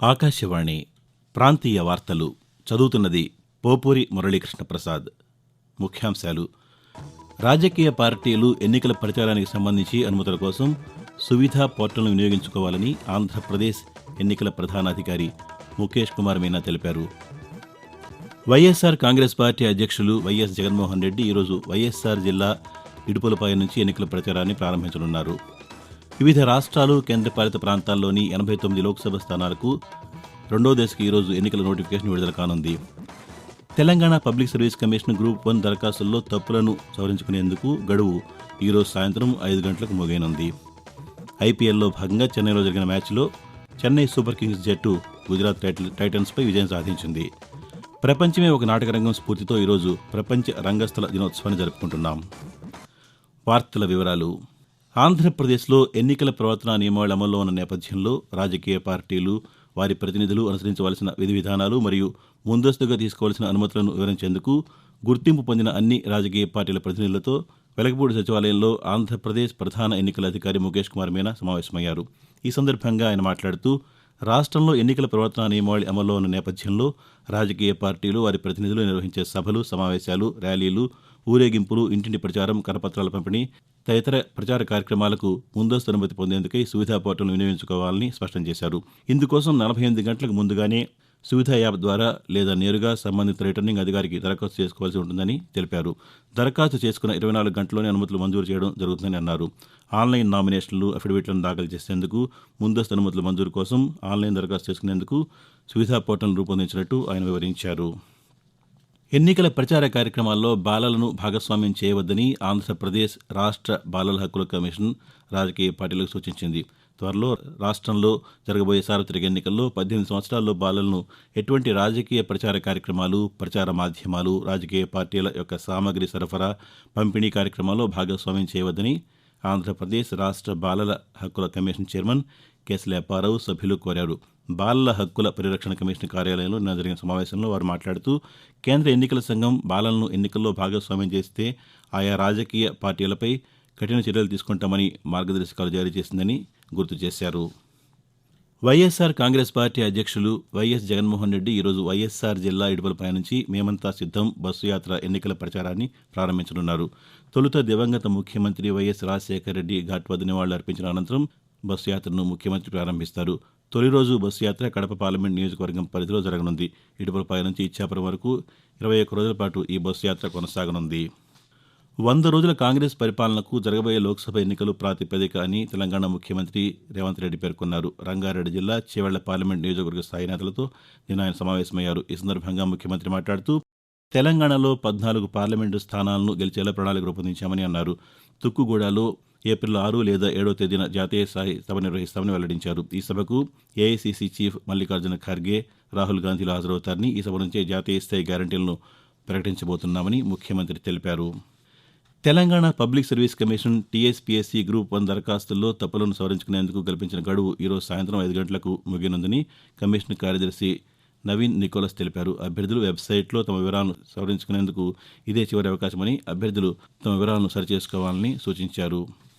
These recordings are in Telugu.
ఆకాశవాణి ప్రాంతీయ వార్తలు చదువుతున్నది పోపూరి మురళీకృష్ణ ప్రసాద్ ముఖ్యాంశాలు రాజకీయ పార్టీలు ఎన్నికల ప్రచారానికి సంబంధించి అనుమతుల కోసం సువిధా పోర్టల్ను వినియోగించుకోవాలని ఆంధ్రప్రదేశ్ ఎన్నికల ప్రధానాధికారి ముఖేష్ కుమార్ మీనా తెలిపారు. వైఎస్సార్ కాంగ్రెస్ పార్టీ అధ్యక్షులు వైఎస్ జగన్మోహన్ రెడ్డి ఈరోజు వైఎస్సార్ జిల్లా ఇడుపులపాయ నుంచి ఎన్నికల ప్రచారాన్ని ప్రారంభించనున్నారు. వివిధ రాష్ట్రాలు కేంద్రపాలిత ప్రాంతాల్లోని ఎనభై తొమ్మిది లోక్సభ స్థానాలకు రెండో దశకు ఈరోజు ఎన్నికల నోటిఫికేషన్ విడుదల కానుంది. Telangana public service commission group one దరఖాస్తుల్లో తప్పులను సవరించుకునేందుకు గడువు ఈరోజు సాయంత్రం ఐదు గంటలకు ముగియనుంది ఐపీఎల్లో భాగంగా చెన్నైలో జరిగిన మ్యాచ్లో చెన్నై సూపర్ కింగ్స్ జట్టు గుజరాత్ టైటల్ టైటన్స్పై విజయం సాధించింది. ప్రపంచమే ఒక నాటక రంగం స్ఫూర్తితో ఈరోజు ప్రపంచ రంగస్థల దినోత్సవాన్ని జరుపుకుంటున్నాం. వార్తల వివరాలు. ఆంధ్రప్రదేశ్లో ఎన్నికల ప్రవర్తన నియమావళి అమల్లో ఉన్న నేపథ్యంలో రాజకీయ పార్టీలు వారి ప్రతినిధులు అనుసరించవలసిన విధి విధానాలు మరియు ముందస్తుగా తీసుకోవాల్సిన అనుమతులను వివరించేందుకు గుర్తింపు పొందిన అన్ని రాజకీయ పార్టీల ప్రతినిధులతో వెలగపూడి సచివాలయంలో ఆంధ్రప్రదేశ్ ప్రధాన ఎన్నికల అధికారి ముఖేష్ కుమార్ మీనా సమావేశమయ్యారు. ఈ సందర్భంగా ఆయన మాట్లాడుతూ రాష్ట్రంలో ఎన్నికల ప్రవర్తన నియమావళి అమల్లో ఉన్న నేపథ్యంలో రాజకీయ పార్టీలు వారి ప్రతినిధులు నిర్వహించే సభలు సమావేశాలు ర్యాలీలు ఊరేగింపులు ఇంటింటి ప్రచారం కరపత్రాల పంపిణీ తదితర ప్రచార కార్యక్రమాలకు ముందస్తు అనుమతి పొందేందుకై సువిధా పోర్టల్ను వినియోగించుకోవాలని స్పష్టం చేశారు. ఇందుకోసం నలభై ఎనిమిది గంటలకు ముందుగానే సువిధా యాప్ ద్వారా లేదా నేరుగా సంబంధిత రిటర్నింగ్ అధికారికి దరఖాస్తు చేసుకోవాల్సి ఉంటుందని తెలిపారు. దరఖాస్తు చేసుకున్న ఇరవై నాలుగు గంటల్లోనే అనుమతులు మంజూరు చేయడం జరుగుతుందని అన్నారు. ఆన్లైన్ నామినేషన్లు అఫిడవిట్లను దాఖలు చేసేందుకు ముందస్తు అనుమతుల మంజూరు కోసం ఆన్లైన్ దరఖాస్తు చేసుకునేందుకు సువిధా పోర్టల్ను రూపొందించినట్టు ఆయన వివరించారు. ఎన్నికల ప్రచార కార్యక్రమాల్లో బాలలను భాగస్వామ్యం చేయవద్దని ఆంధ్రప్రదేశ్ రాష్ట్ర బాలల హక్కుల కమిషన్ రాజకీయ పార్టీలకు సూచించింది. త్వరలో రాష్ట్రంలో జరగబోయే సార్వత్రిక ఎన్నికల్లో పద్దెనిమిది సంవత్సరాల్లో బాలలను ఎటువంటి రాజకీయ ప్రచార కార్యక్రమాలు ప్రచార మాధ్యమాలు రాజకీయ పార్టీల యొక్క సామగ్రి సరఫరా పంపిణీ కార్యక్రమాల్లో భాగస్వామ్యం చేయవద్దని ఆంధ్రప్రదేశ్ రాష్ట్ర బాలల హక్కుల కమిషన్ చైర్మన్ కేసుల అప్పారావు సభ్యులు కోరారు. బాలల హక్కుల పరిరక్షణ కమిషన్ కార్యాలయంలో నిన్న జరిగిన సమావేశంలో వారు మాట్లాడుతూ కేంద్ర ఎన్నికల సంఘం బాలలను ఎన్నికల్లో భాగస్వామ్యం చేస్తే ఆయా రాజకీయ పార్టీలపై కఠిన చర్యలు తీసుకుంటామని మార్గదర్శకాలు జారీ చేసిందని గుర్తు చేశారు. వైఎస్సార్ కాంగ్రెస్ పార్టీ అధ్యక్షులు వైఎస్ జగన్మోహన్ రెడ్డి ఈరోజు వైఎస్సార్ జిల్లా ఇడుపులపై నుంచి మేమంతా సిద్దం బస్సు యాత్ర ఎన్నికల ప్రచారాన్ని ప్రారంభించనున్నారు. తొలుత దివంగత ముఖ్యమంత్రి వైఎస్ రాజశేఖర రెడ్డి ఘాట్ వద్ద నివాళులు అర్పించిన అనంతరం బస్సు యాత్రను ముఖ్యమంత్రి ప్రారంభిస్తారు. తొలి రోజు బస్సు యాత్ర కడప పార్లమెంట్ నియోజకవర్గం పరిధిలో జరగనుంది. ఇటుపలపాయ నుంచి ఇచ్చాపురం వరకు ఇరవై ఒక్క రోజుల పాటు ఈ బస్సు యాత్ర కొనసాగనుంది. వంద రోజుల కాంగ్రెస్ పరిపాలనకు జరగబోయే లోక్సభ ఎన్నికలు ప్రాతిపదిక అని తెలంగాణ ముఖ్యమంత్రి రేవంత్ రెడ్డి పేర్కొన్నారు. రంగారెడ్డి జిల్లా చేవెళ్ళ పార్లమెంట్ నియోజకవర్గ స్థాయి నేతలతో నిన్న ఆయన సమావేశమయ్యారు. ఈ సందర్భంగా ముఖ్యమంత్రి మాట్లాడుతూ తెలంగాణలో పద్నాలుగు పార్లమెంటు స్థానాలను గెలిచేలా ప్రణాళిక రూపొందించామని అన్నారు. తుక్కుగూడలో ఏప్రిల్ ఆరు లేదా ఏడో తేదీన జాతీయ స్థాయి సభ నిర్వహిస్తామని వెల్లడించారు. ఈ సభకు ఏఐసీసీ చీఫ్ మల్లికార్జున ఖర్గే రాహుల్ గాంధీలు హాజరవుతారని ఈ సభ నుంచే జాతీయ స్థాయి గ్యారంటీలను ప్రకటించబోతున్నామని ముఖ్యమంత్రి తెలిపారు. Telangana public service commission TSPSC group one దరఖాస్తుల్లో తప్పులను సవరించుకునేందుకు కల్పించిన గడువు ఈరోజు సాయంత్రం ఐదు గంటలకు ముగియనుందని కమిషన్ కార్యదర్శి నవీన్ నికోలస్ తెలిపారు. అభ్యర్థులు వెబ్సైట్లో తమ వివరాలను సవరించుకునేందుకు ఇదే చివరి అవకాశమని అభ్యర్థులు తమ వివరాలను సరిచేసుకోవాలని సూచించారు.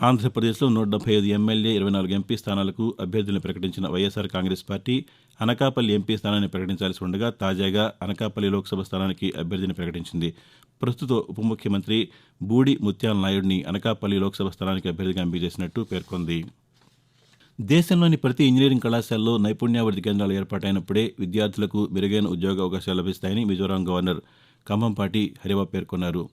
ఆంధ్రప్రదేశ్లో నూట డెబ్బై ఐదు ఎమ్మెల్యే ఇరవై నాలుగు ఎంపీ స్థానాలకు అభ్యర్థులను ప్రకటించిన YSR Congress party Anakapalli MP స్థానాన్ని ప్రకటించాల్సి ఉండగా తాజాగా అనకాపల్లి లోక్సభ స్థానానికి అభ్యర్థిని ప్రకటించింది. ప్రస్తుత ఉప ముఖ్యమంత్రి బూడి ముత్యాల నాయుడిని అనకాపల్లి లోక్సభ స్థానానికి అభ్యర్థిగా ఎంపిక చేసినట్టు పేర్కొంది. దేశంలోని ప్రతి ఇంజనీరింగ్ కళాశాలలో నైపుణ్యాభివృద్ధి కేంద్రాలు ఏర్పాటైనప్పుడే విద్యార్థులకు మెరుగైన ఉద్యోగ అవకాశాలు లభిస్తాయని మిజోరాం గవర్నర్ కంభంపాటి హరిబాబు పేర్కొన్నారు.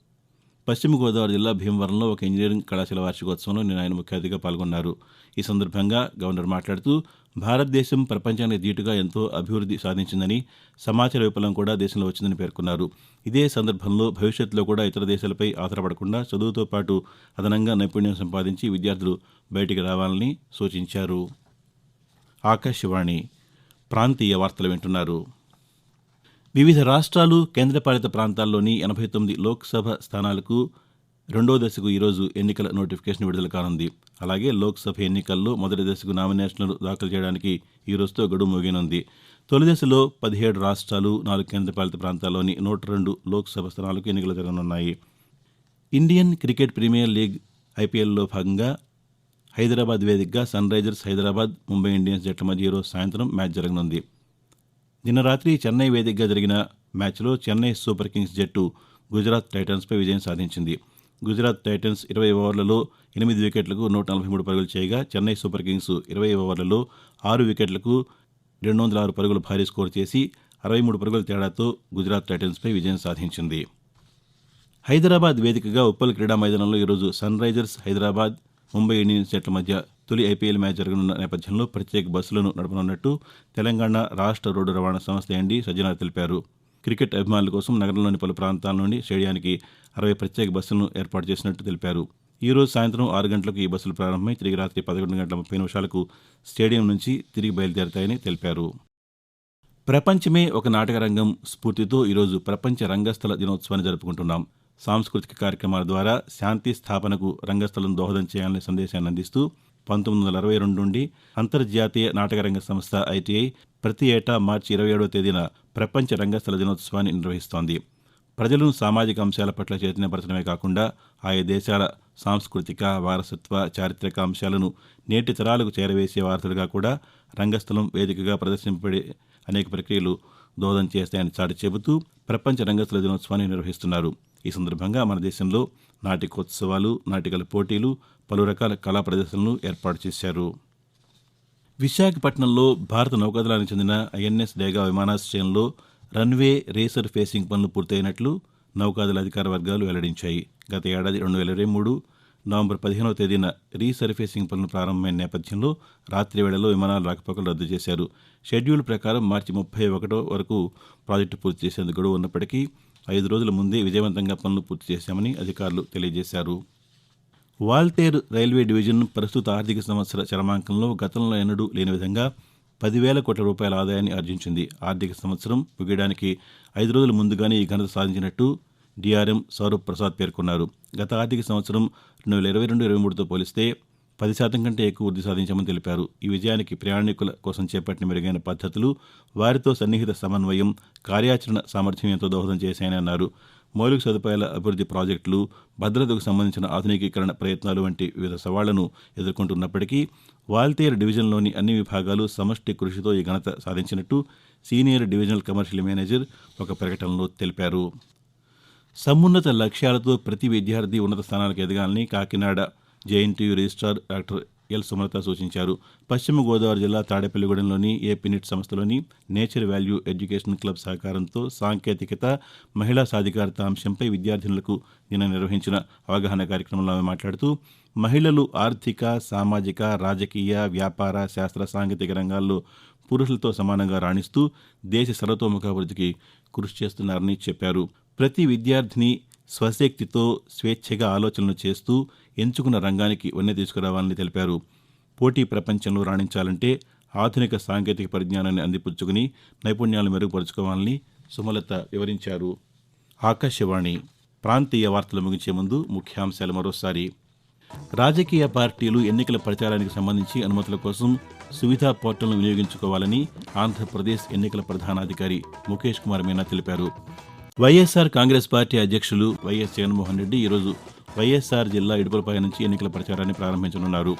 పశ్చిమ గోదావరి జిల్లా భీమవరంలో ఒక ఇంజనీరింగ్ కళాశాల వార్షికోత్సవంలో నిన్న ఆయన ముఖ్య అతిథిగా పాల్గొన్నారు. ఈ సందర్భంగా గవర్నర్ మాట్లాడుతూ భారతదేశం ప్రపంచానికి ధీటుగా ఎంతో అభివృద్ధి సాధించిందని సమాచార విప్లవం కూడా దేశంలో వచ్చిందని పేర్కొన్నారు. ఇదే సందర్భంలో భవిష్యత్తులో కూడా ఇతర దేశాలపై ఆధారపడకుండా చదువుతో పాటు అదనంగా నైపుణ్యం సంపాదించి విద్యార్థులు బయటికి రావాలని సూచించారు. ఆకాశవాణి ప్రాంతీయ వార్తలు వింటున్నారు. వివిధ రాష్ట్రాలు కేంద్రపాలిత ప్రాంతాల్లోని ఎనభై తొమ్మిది లోక్సభ స్థానాలకు రెండో దశకు ఈరోజు ఎన్నికల నోటిఫికేషన్ విడుదల కానుంది. అలాగే లోక్సభ ఎన్నికల్లో మొదటి దశకు నామినేషన్లు దాఖలు చేయడానికి ఈ రోజుతో గడువు ముగినుంది తొలి దశలో పదిహేడు రాష్ట్రాలు నాలుగు కేంద్రపాలిత ప్రాంతాల్లోని నూట రెండు లోక్సభ స్థానాలకు ఎన్నికలు జరగనున్నాయి. ఇండియన్ క్రికెట్ ప్రీమియర్ లీగ్ ఐపీఎల్లో భాగంగా హైదరాబాద్ వేదికగా Sunrisers Hyderabad Mumbai Indians జట్ల మధ్య ఈరోజు సాయంత్రం మ్యాచ్ జరగనుంది. నిన్న రాత్రి చెన్నై వేదికగా జరిగిన మ్యాచ్లో చెన్నై సూపర్ కింగ్స్ జట్టు గుజరాత్ టైటన్స్పై విజయం సాధించింది. గుజరాత్ టైటన్స్ ఇరవై ఓవర్లలో ఎనిమిది వికెట్లకు నూట నలభై మూడు పరుగులు చేయగా చెన్నై సూపర్ కింగ్స్ ఇరవై ఓవర్లలో ఆరు వికెట్లకు రెండు వందల ఆరు పరుగులు భారీ స్కోర్ చేసి అరవై మూడు పరుగుల తేడాతో గుజరాత్ టైటన్స్పై విజయం సాధించింది. హైదరాబాద్ వేదికగా ఉప్పల్ క్రీడా మైదానంలో ఈరోజు Sunrisers Hyderabad Mumbai Indians జట్ల మధ్య తొలి ఐపీఎల్ మ్యాచ్ జరగనున్న నేపథ్యంలో ప్రత్యేక బస్సులను నడపనున్నట్టు తెలంగాణ రాష్ట్ర రోడ్డు రవాణా సంస్థ ఎండీ సజ్జనార్ తెలిపారు. క్రికెట్ అభిమానుల కోసం నగరంలోని పలు ప్రాంతాల నుండి స్టేడియానికి అరవై ప్రత్యేక బస్సులను ఏర్పాటు చేసినట్టు తెలిపారు. ఈ రోజు సాయంత్రం ఆరు గంటలకు ఈ బస్సులు ప్రారంభమై తిరిగి రాత్రి పదకొండు గంటల ముప్పై నిమిషాలకు స్టేడియం నుంచి తిరిగి బయలుదేరతాయని తెలిపారు. ప్రపంచమే ఒక నాటక రంగం స్ఫూర్తితో ఈరోజు ప్రపంచ రంగస్థల దినోత్సవాన్ని జరుపుకుంటున్నాం. సాంస్కృతిక కార్యక్రమాల ద్వారా శాంతి స్థాపనకు రంగస్థలం దోహదం చేయాలనే సందేశాన్ని అందిస్తూ పంతొమ్మిది వందల అరవై రెండు నుండి అంతర్జాతీయ నాటకరంగ సంస్థ ఐటీఐ ప్రతి ఏటా మార్చి ఇరవై ఏడవ తేదీన ప్రపంచ రంగస్థల దినోత్సవాన్ని నిర్వహిస్తోంది. ప్రజలను సామాజిక అంశాల పట్ల చైతన్యపరచడమే కాకుండా ఆయా దేశాల సాంస్కృతిక వారసత్వ చారిత్రక అంశాలను నేటి తరాలకు చేరవేసే వార్తలుగా కూడా రంగస్థలం వేదికగా ప్రదర్శింపబడే అనేక ప్రక్రియలు దోహదం చేస్తాయని చాటి చెబుతూ ప్రపంచ రంగస్థల దినోత్సవాన్ని నిర్వహిస్తున్నారు. ఈ సందర్భంగా మన దేశంలో నాటికోత్సవాలు నాటికల పోటీలు పలు రకాల కళా ప్రదర్శనలు ఏర్పాటు చేశారు. విశాఖపట్నంలో భారత నౌకాదళానికి చెందిన ఐఎన్ఎస్ డేగా విమానాశ్రయంలో రన్వే రేసర్ ఫేసింగ్ పనులు పూర్తయినట్లు నౌకాదళ అధికార వర్గాలు వెల్లడించాయి. గత ఏడాది రెండు వేల ఇరవై మూడు నవంబర్ పదిహేనవ తేదీన రీసర్ఫేసింగ్ పనులు ప్రారంభమైన నేపథ్యంలో రాత్రి వేళలో విమానాలు రాకపోకలు రద్దు చేశారు. షెడ్యూల్ ప్రకారం మార్చి ముప్పై ఒకటో వరకు ప్రాజెక్టు పూర్తి చేసేందుకు గడువు ఉన్నప్పటికీ ఐదు రోజుల ముందే విజయవంతంగా పనులు పూర్తి చేశామని అధికారులు తెలియజేశారు. వాల్టేర్ రైల్వే డివిజన్ ప్రస్తుత ఆర్థిక సంవత్సర చరమాంకంలో గతంలో ఎన్నడూ లేని విధంగా పదివేల కోట్ల రూపాయల ఆదాయాన్ని ఆర్జించింది. ఆర్థిక సంవత్సరం ముగియడానికి ఐదు రోజుల ముందుగానే ఈ ఘనత సాధించినట్టు డిఆర్ఎం సౌరభ్ ప్రసాద్ పేర్కొన్నారు. గత ఆర్థిక సంవత్సరం రెండు వేల ఇరవై రెండు ఇరవై మూడుతో పోలిస్తే పది శాతం కంటే ఎక్కువ వృద్ధి సాధించామని తెలిపారు. ఈ విజయానికి ప్రయాణికుల కోసం చేపట్టిన మెరుగైన పద్ధతులు వారితో సన్నిహిత సమన్వయం కార్యాచరణ సామర్థ్యం ఎంతో దోహదం చేశాయని అన్నారు. మౌలిక సదుపాయాల అభివృద్ధి ప్రాజెక్టులు భద్రతకు సంబంధించిన ఆధునికీకరణ ప్రయత్నాలు వంటి వివిధ సవాళ్ళను ఎదుర్కొంటున్నప్పటికీ వాల్తేర్ డివిజన్లోని అన్ని విభాగాలు సమష్టి కృషితో ఈ ఘనత సాధించినట్టు సీనియర్ డివిజనల్ కమర్షియల్ మేనేజర్ ఒక ప్రకటనలో తెలిపారు. సమున్నత లక్ష్యాలతో ప్రతి విద్యార్థి ఉన్నత స్థానాలకు ఎదగాలని Kakinada JNTU registrar doctor L Sumalatha సూచించారు. పశ్చిమ గోదావరి జిల్లా తాడేపల్లిగూడెంలోని ఏపీనిట్ సంస్థలోని నేచర్ వాల్యూ ఎడ్యుకేషన్ క్లబ్ సహకారంతో సాంకేతికత మహిళా సాధికారత అంశంపై విద్యార్థినులకు నిన్న నిర్వహించిన అవగాహన కార్యక్రమంలో ఆమె మాట్లాడుతూ మహిళలు ఆర్థిక సామాజిక రాజకీయ వ్యాపార శాస్త్ర సాంకేతిక రంగాల్లో పురుషులతో సమానంగా రాణిస్తూ దేశ సర్వతోముఖాభివృద్ధికి కృషి చేస్తున్నారని చెప్పారు. ప్రతి విద్యార్థిని స్వశక్తితో స్వేచ్ఛగా ఆలోచనలు చేస్తూ ఎంచుకున్న రంగానికి వన్నె తీసుకురావాలని తెలిపారు. పోటీ ప్రపంచంలో రాణించాలంటే ఆధునిక సాంకేతిక పరిజ్ఞానాన్ని అందిపుచ్చుకుని నైపుణ్యాలు మెరుగుపరుచుకోవాలని సుమలత వివరించారు. ఆకాశవాణి ప్రాంతీయ వార్తలు ముగించే ముందు ముఖ్యాంశాలు మరోసారి. రాజకీయ పార్టీలు ఎన్నికల ప్రచారానికి సంబంధించి అనుమతుల కోసం సువిధా పోర్టల్ను వినియోగించుకోవాలని ఆంధ్రప్రదేశ్ ఎన్నికల ప్రధానాధికారి ముఖేష్ కుమార్ మీనా తెలిపారు. వైఎస్ఆర్ కాంగ్రెస్ పార్టీ అధ్యక్షులు వైఎస్ జగన్మోహన్ రెడ్డి ఈరోజు వైఎస్ఆర్ జిల్లా ఇడుపులపై నుంచి ఎన్నికల ప్రచారాన్ని ప్రారంభించనున్నారు.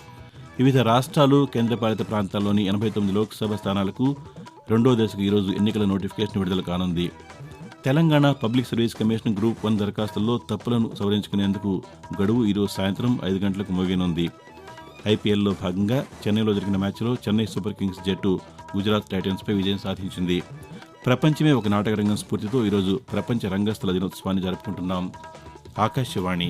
వివిధ రాష్ట్రాలు కేంద్రపాలిత ప్రాంతాల్లోని ఎనభై తొమ్మిది లోక్సభ స్థానాలకు రెండో దశకు ఈరోజు ఎన్నికల నోటిఫికేషన్ విడుదల కానుంది. Telangana public service commission group one దరఖాస్తుల్లో తప్పులను సవరించుకునేందుకు గడువు ఈరోజు సాయంత్రం ఐదు గంటలకు ముగినుంది ఐపీఎల్లో భాగంగా చెన్నైలో జరిగిన మ్యాచ్లో చెన్నై సూపర్ కింగ్స్ జట్టు గుజరాత్ టైటన్స్పై విజయం సాధించింది. ప్రపంచమే ఒక నాటక రంగం స్ఫూర్తితో ఈరోజు ప్రపంచ రంగస్థల దినోత్సవాన్ని జరుపుకుంటున్నాం. ఆకాశవాణి